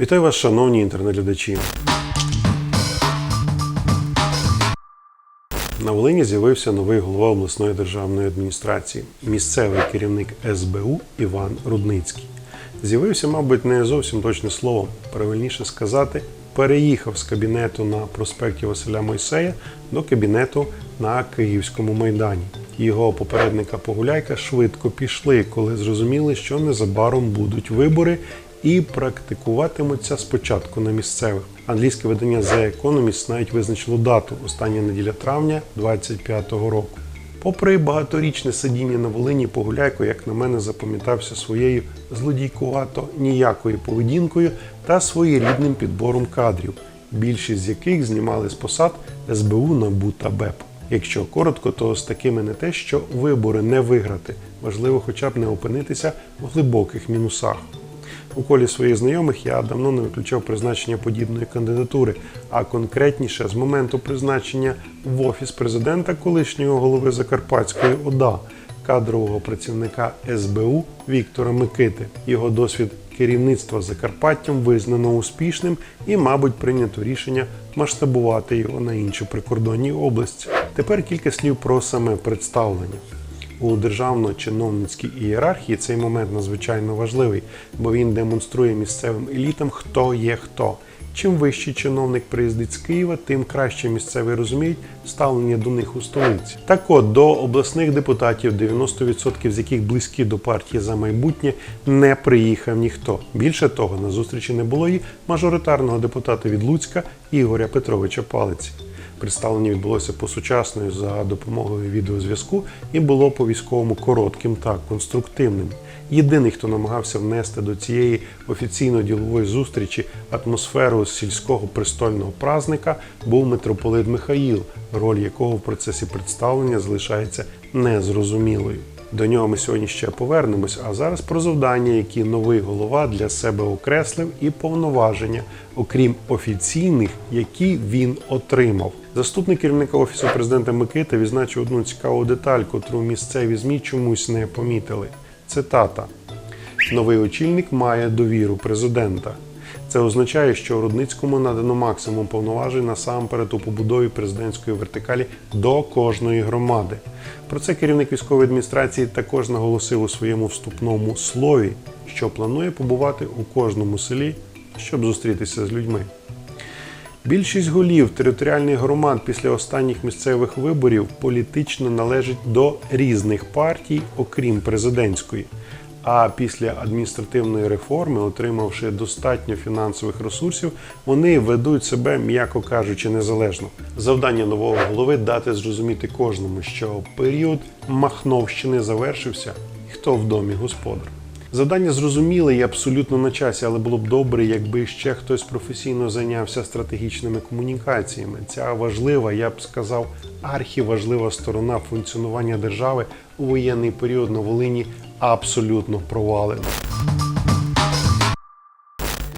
Вітаю вас, шановні інтернет-глядачі. На Волині з'явився новий голова обласної державної адміністрації, місцевий керівник СБУ Іван Рудницький. З'явився, мабуть, не зовсім точне слово, правильніше сказати, переїхав з кабінету на проспекті Василя Мойсея до кабінету на Київському майдані. Його попередника Погуляйка швидко пішли, коли зрозуміли, що незабаром будуть вибори і практикуватимуться спочатку на місцевих. Англійське видання The Economist навіть визначило дату остання неділя травня 25-го року. Попри багаторічне сидіння на Волині, Погуляйко, як на мене, запам'ятався своєю злодійкувато ніякою поведінкою та своєрідним підбором кадрів, більшість з яких знімали з посад СБУ, НАБУ та БЕП. Якщо коротко, то з такими не те, що вибори не виграти, важливо хоча б не опинитися в глибоких мінусах. У колі своїх знайомих я давно не виключав призначення подібної кандидатури, а конкретніше з моменту призначення в офіс президента колишнього голови Закарпатської ОДА, кадрового працівника СБУ Віктора Микити. Його досвід керівництва Закарпаттям визнано успішним і, мабуть, прийнято рішення масштабувати його на інші прикордонні області. Тепер кілька слів про саме представлення. У державно-чиновницькій ієрархії цей момент надзвичайно важливий, бо він демонструє місцевим елітам, хто є хто. Чим вищий чиновник приїздить з Києва, тим краще місцеві розуміють ставлення до них у столиці. Так от до обласних депутатів, 90% з яких близькі до партії за майбутнє, не приїхав ніхто. Більше того, на зустрічі не було і мажоритарного депутата від Луцька Ігоря Петровича Палиці. Представлення відбулося по сучасною за допомогою відеозв'язку і було по військовому коротким та конструктивним. Єдиний, хто намагався внести до цієї офіційно-ділової зустрічі атмосферу сільського престольного празника, був митрополит Михаїл, роль якого в процесі представлення залишається незрозумілою. До нього ми сьогодні ще повернемось. А зараз про завдання, які новий голова для себе окреслив, і повноваження, окрім офіційних, які він отримав. Заступник керівника офісу президента Микита відзначив одну цікаву деталь, котру місцеві змі чомусь не помітили. Цитата: новий очільник має довіру президента. Це означає, що Рудницькому надано максимум повноважень насамперед у побудові президентської вертикалі до кожної громади. Про це керівник військової адміністрації також наголосив у своєму вступному слові, що планує побувати у кожному селі, щоб зустрітися з людьми. Більшість голів територіальних громад після останніх місцевих виборів політично належить до різних партій, окрім президентської. А після адміністративної реформи, отримавши достатньо фінансових ресурсів, вони ведуть себе, м'яко кажучи, незалежно. Завдання нового голови дати зрозуміти кожному, що період Махновщини завершився, і хто в домі господар. Завдання зрозуміле і абсолютно на часі, але було б добре, якби ще хтось професійно зайнявся стратегічними комунікаціями. Ця важлива, я б сказав, архіважлива сторона функціонування держави у воєнний період на Волині абсолютно провалена.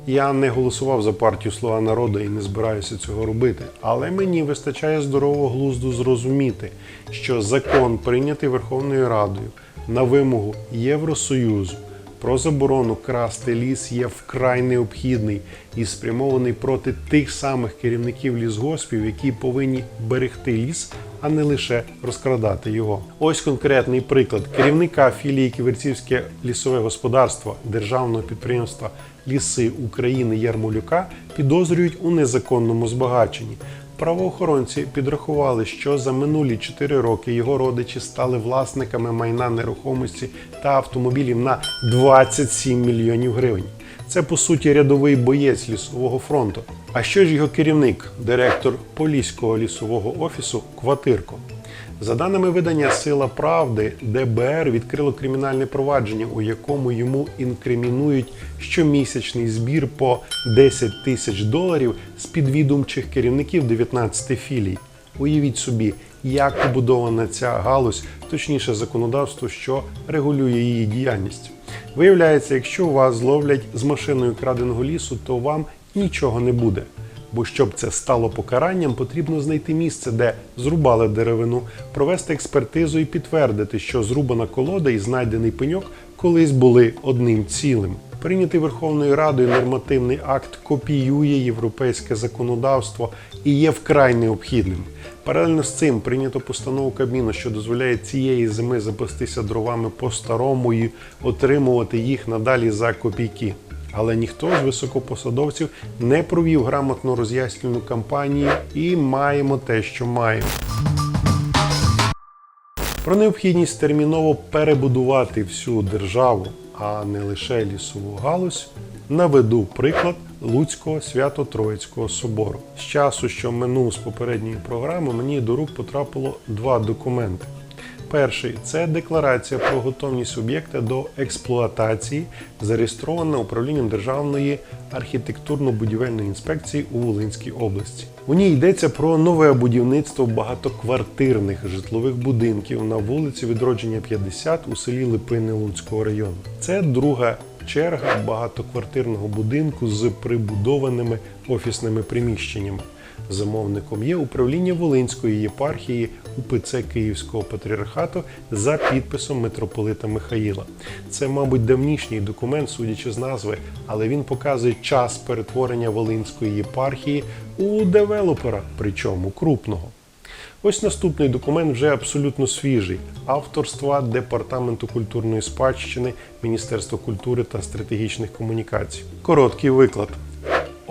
Я не голосував за партію Слуга народу і не збираюся цього робити, але мені вистачає здорового глузду зрозуміти, що закон, прийнятий Верховною Радою на вимогу Євросоюзу про заборону красти ліс, є вкрай необхідний і спрямований проти тих самих керівників лісгоспів, які повинні берегти ліс, а не лише розкрадати його. Ось конкретний приклад керівника філії Ківерцівське лісове господарство державного підприємства Ліси України Ярмолюка підозрюють у незаконному збагаченні. Правоохоронці підрахували, що за минулі 4 роки його родичі стали власниками майна нерухомості та автомобілів на 27 мільйонів гривень. Це по суті рядовий боєць лісового фронту. А що ж його керівник, директор Поліського лісового офісу Кватирко? За даними видання Сила Правди, ДБР відкрило кримінальне провадження, у якому йому інкримінують щомісячний збір по 10 тисяч доларів з підвідомчих керівників 19 філій. Уявіть собі, як побудована ця галузь, точніше законодавство, що регулює її діяльність. Виявляється, якщо вас зловлять з машиною краденого лісу, то вам нічого не буде. Бо щоб це стало покаранням, потрібно знайти місце, де зрубали деревину, провести експертизу і підтвердити, що зрубана колода і знайдений пеньок колись були одним цілим. Прийнятий Верховною Радою нормативний акт копіює європейське законодавство і є вкрай необхідним. Паралельно з цим прийнято постанову Кабміну, що дозволяє цієї зими запастися дровами по-старому і отримувати їх надалі за копійки. Але ніхто з високопосадовців не провів грамотну роз'яснювальну кампанію і маємо те, що маємо. Про необхідність терміново перебудувати всю державу, а не лише лісову галузь, наведу приклад Луцького Свято-Троїцького собору. З часу, що минув з попередньої програми, мені до рук потрапило два документи. Перший це декларація про готовність об'єкта до експлуатації, зареєстрована управлінням Державної архітектурно-будівельної інспекції у Волинській області. У ній йдеться про нове будівництво багатоквартирних житлових будинків на вулиці Відродження 50 у селі Липини Луцького району. Це друга черга багатоквартирного будинку з прибудованими офісними приміщеннями. Замовником є управління Волинської єпархії УПЦ Київського патріархату за підписом митрополита Михаїла. Це, мабуть, давнішній документ, судячи з назви, але він показує час перетворення Волинської єпархії у девелопера, причому крупного. Ось наступний документ вже абсолютно свіжий авторства Департаменту культурної спадщини Міністерства культури та стратегічних комунікацій. Короткий виклад.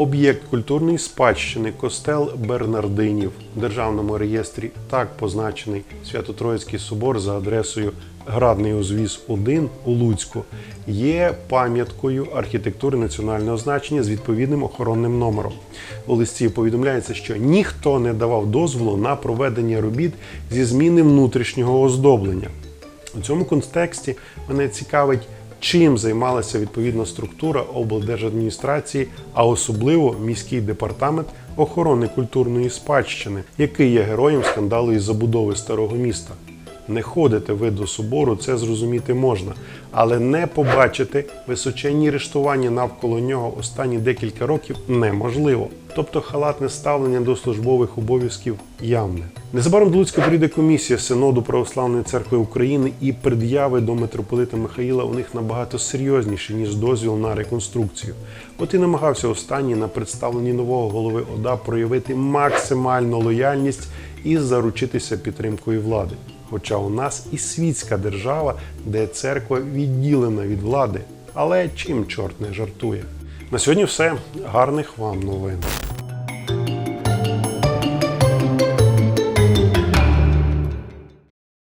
Об'єкт культурної спадщини Костел Бернардинів в державному реєстрі так позначений Свято-Троїцький собор за адресою Градний узвіз 1 у Луцьку є пам'яткою архітектури національного значення з відповідним охоронним номером. У листі повідомляється, що ніхто не давав дозволу на проведення робіт зі зміни внутрішнього оздоблення. У цьому контексті мене цікавить чим займалася відповідна структура облдержадміністрації, а особливо міський департамент охорони культурної спадщини, який є героєм скандалу із забудови старого міста. Не ходите ви до собору, це зрозуміти можна, але не побачити височенні рештування навколо нього останні декілька років неможливо. Тобто халатне ставлення до службових обов'язків явне. Незабаром до Луцька прийде комісія Синоду Православної церкви України і пред'яви до митрополита Михаїла у них набагато серйозніші, ніж дозвіл на реконструкцію. От і намагався останній на представленні нового голови ОДА проявити максимальну лояльність і заручитися підтримкою влади. Хоча у нас і світська держава, де церква відділена від влади. Але чим чорт не жартує? На сьогодні все. Гарних вам новин.